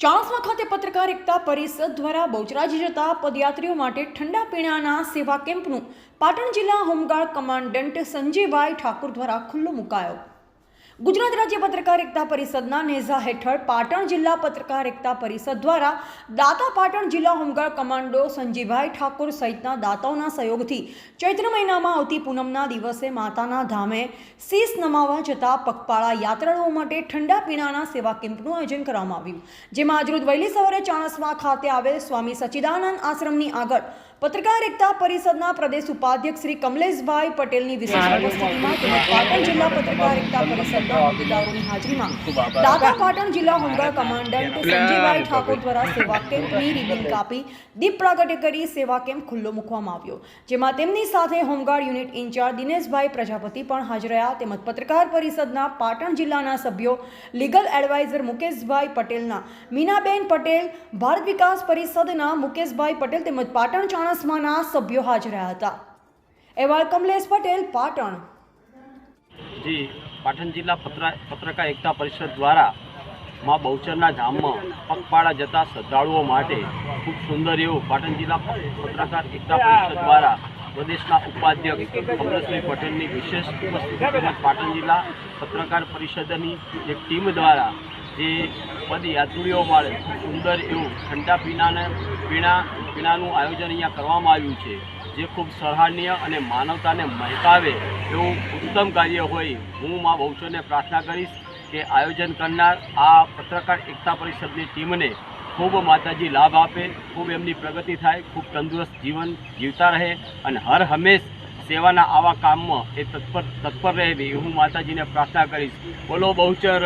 ચાણસ્મા ખાતે પત્રકાર એકતા પરિષદ દ્વારા બહુચરાજી જતા પદયાત્રીઓ માટે ઠંડા પીણાના સેવા કેમ્પનું પાટણ જિલ્લા હોમગાર્ડ કમાન્ડન્ટ સંજયભાઈ ઠાકુર દ્વારા ખુલ્લો મુકાયો. ગુજરાત રાજ્ય પત્રકાર એકતા પરિષદના નેઝા હેઠળ પાટણ જિલ્લા પત્રકાર એકતા પરિષદ દ્વારા દાતા પાટણ જિલ્લા હોમગાર્ડ કમાન્ડો સંજીભાઈ ઠાકુર સહિતના દાતાઓના સહયોગથી ચૈત્ર મહિનામાં આવતી પૂનમના દિવસે માતાના ધામે શીશ નમાવા જતા પગપાળા યાત્રાળુઓ માટે ઠંડા પીણાના સેવા કેમ્પનું આયોજન કરવામાં આવ્યું. જેમાં આજરોજ વહેલી સવારે ચાણસ્મા ખાતે આવેલ સ્વામી સચ્ચિદાનંદ આશ્રમની આગળ પત્રકાર એકતા પરિષદના પ્રદેશ ઉપાધ્યક્ષ શ્રી કમલેશભાઈ પટેલની વિશેષ ઉપસ્થિતિમાં પાટણ જિલ્લા પત્રકાર એકતા પરિષદના હોદ્દેદારોની હાજરીમાં દાતા પાટણ જિલ્લા હોમગાર્ડ કમાન્ડન્ટ સંજયભાઈ ઠાકોર દ્વારા સેવા કેમ્પની રિબિન કાપી દીપ પ્રાગટ્ય કરી સેવા કેમ્પ ખુલ્લો મૂકવામાં આવ્યો જેમાં તેમની સાથે home guard unit incharge Dineshbhai Prajapati પણ હાજર રહ્યા. તેમજ પત્રકાર પરિષદના પાટણ જિલ્લાના સભ્યો લીગલ એડવાઇઝર મુકેશભાઈ પટેલના મીનાબેન પટેલ ભારત વિકાસ પરિષદના મુકેશભાઈ પટેલ તેમજ પાટણ ચાણસમાના સભ્યો હાજર રહ્યા હતા. અહેવાલ કમલેશ પટેલ પાટણ. જી પાટણ જિલ્લા પત્રા પત્રકાર એકતા પરિષદ દ્વારા માં બહુચરના ધામમાં પગપાળા જતા શ્રદ્ધાળુઓ માટે ખૂબ સુંદર એવું પાટણ જિલ્લા પત્રકાર એકતા પરિષદ દ્વારા પ્રદેશના ઉપાધ્યક્ષ કમલેશભાઈ પટેલની વિશેષ ઉપસ્થિતિ પાટણ જિલ્લા પત્રકાર પરિષદની એક ટીમ દ્વારા જે પદયાત્રીઓ માટે સુંદર એવું ઠંડા પીણાને પીણા પીણાનું આયોજન અહીંયા કરવામાં આવ્યું છે. જે ખૂબ સરાહનીય અને માનવતાને મહેકાવે એવું ઉત્તમ કાર્ય હોય હું મા બહુચરને પ્રાર્થના કરીશ કે આયોજન કરનાર આ પત્રકાર એકતા પરિષદની ટીમને ખૂબ માતાજી લાભ આપે ખૂબ એમની પ્રગતિ થાય ખૂબ તંદુરસ્ત જીવન જીવતા રહે અને હર હંમેશ સેવાના આવા કામમાં એ તત્પર તત્પર રહેવી હું માતાજીને પ્રાર્થના કરીશ બોલો બહુચર.